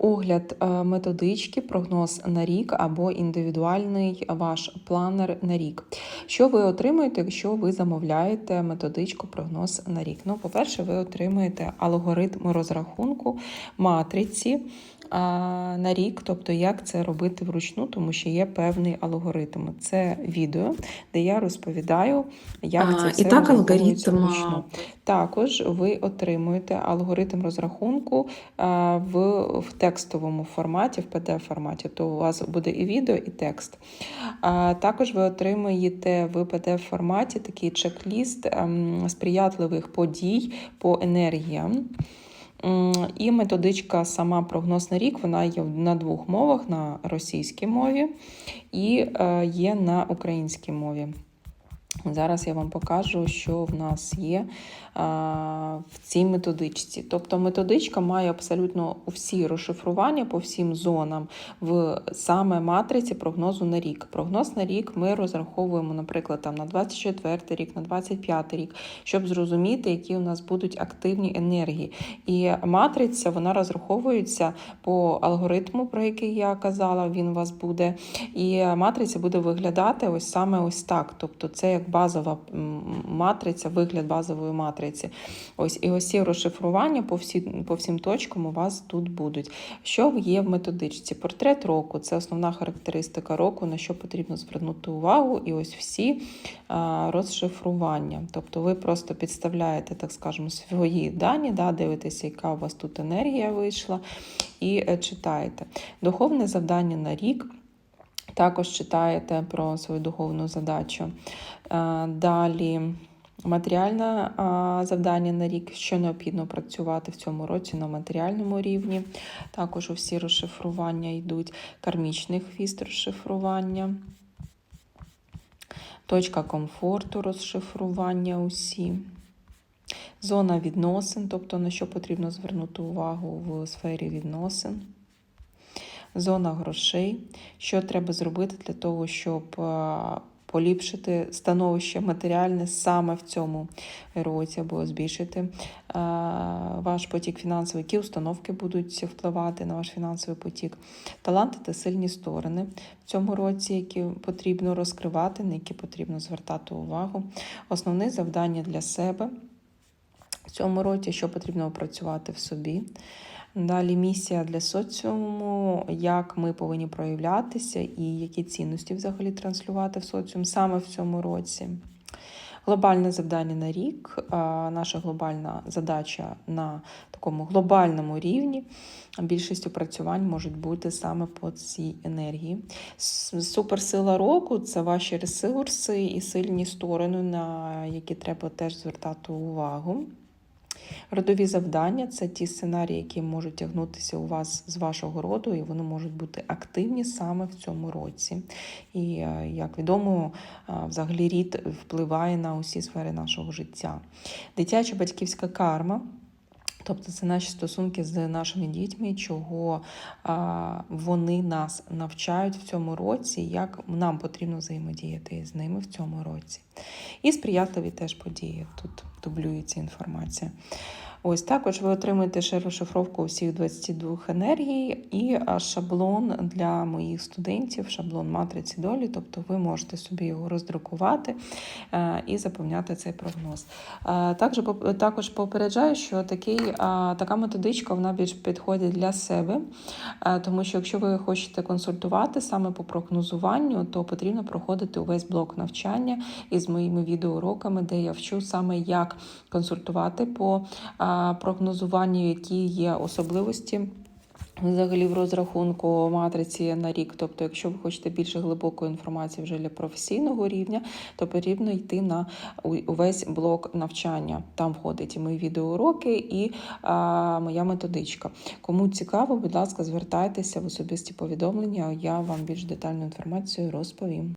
огляд е, методички, прогноз на рік або індивідуальний ваш планер на рік. Що ви отримуєте, якщо ви замовляєте методичку прогноз на рік? Ну, по-перше, ви отримуєте алгоритм розрахунку матриці на рік, тобто як це робити вручну, тому що є певний алгоритм. Це відео, де я розповідаю, як А, це і так алгоритм, вручну. Також ви отримуєте алгоритм розрахунку а, в, в текстовому форматі, в pdf форматі, то у вас буде і відео, і текст. А, також ви отримуєте в pdf форматі такий чек-ліст ем, сприятливих подій по енергіям. І методичка сама прогноз на рік, вона є на двох мовах: на російській мові і е, є на українській мові. Зараз я вам покажу, що в нас є а, в цій методичці. Тобто методичка має абсолютно всі розшифрування по всім зонам в саме матриці прогнозу на рік. Прогноз на рік ми розраховуємо, наприклад, там на 24 рік, на 25 рік, щоб зрозуміти, які у нас будуть активні енергії. І матриця вона розраховується по алгоритму, про який я казала, він у вас буде. І матриця буде виглядати ось саме ось так. Тобто, це як базова матриця, вигляд базової матриці. Ось і ось ці розшифрування по, всі, по всім точкам у вас тут будуть. Що є в методичці? Портрет року це основна характеристика року, на що потрібно звернути увагу, і ось всі розшифрування. Тобто ви просто підставляєте, так скажемо, свої дані, да, дивитеся, яка у вас тут енергія вийшла, і е, читаєте. Духовне завдання на рік. Також читаєте про свою духовну задачу. Е, Далі матеріальне завдання на рік, що необхідно працювати в цьому році на матеріальному рівні. Також усі розшифрування йдуть, кармічний хвіст розшифрування, точка комфорту розшифрування усі. Зона відносин, тобто на що потрібно звернути увагу в сфері відносин зона грошей, що треба зробити для того, щоб е, поліпшити становище матеріальне саме в цьому році, або збільшити? Е, ваш потік фінансовий, які установки будуть впливати на ваш фінансовий потік, таланти та сильні сторони в цьому році, які потрібно розкривати, на які потрібно звертати увагу, основне завдання для себе. В цьому році, що потрібно опрацювати в собі, Далі місія для соціуму, як ми повинні проявлятися і які цінності взагалі транслювати в соціум саме в цьому році. Глобальне завдання на рік, наша глобальна задача на такому глобальному рівні. Більшість опрацювань можуть бути саме по цій енергії. Суперсила року це ваші ресурси і сильні сторони, на які треба теж звертати увагу. Родові завдання це ті сценарії, які можуть тягнутися у вас з вашого роду, і вони можуть бути активні саме в цьому році. І, як відомо, взагалі рід впливає на усі сфери нашого життя. Дитяча батьківська карма. Тобто це наші стосунки з нашими дітьми, чого вони нас навчають в цьому році, як нам потрібно взаємодіяти з ними в цьому році. І сприятливі теж події. Тут дублюється інформація. Ось також ви отримуєте ще розшифровку усіх 22 енергій і шаблон для моїх студентів, шаблон матриці долі. Тобто ви можете собі його роздрукувати е, і заповняти цей прогноз. Е, також, також попереджаю, що такий, така методичка вона більш підходить для себе, е, тому що якщо ви хочете консультувати саме по прогнозуванню, то потрібно проходити увесь блок навчання із моїми відеоуроками, де я вчу саме як консультувати по прогнозуванню, які є особливості. Взагалі в розрахунку матриці на рік. Тобто, якщо ви хочете більше глибокої інформації вже для професійного рівня, то потрібно йти на увесь блок навчання. Там входять і мої відеоуроки, і а, моя методичка. Кому цікаво, будь ласка, звертайтеся в особисті повідомлення, я вам більш детальну інформацію розповім.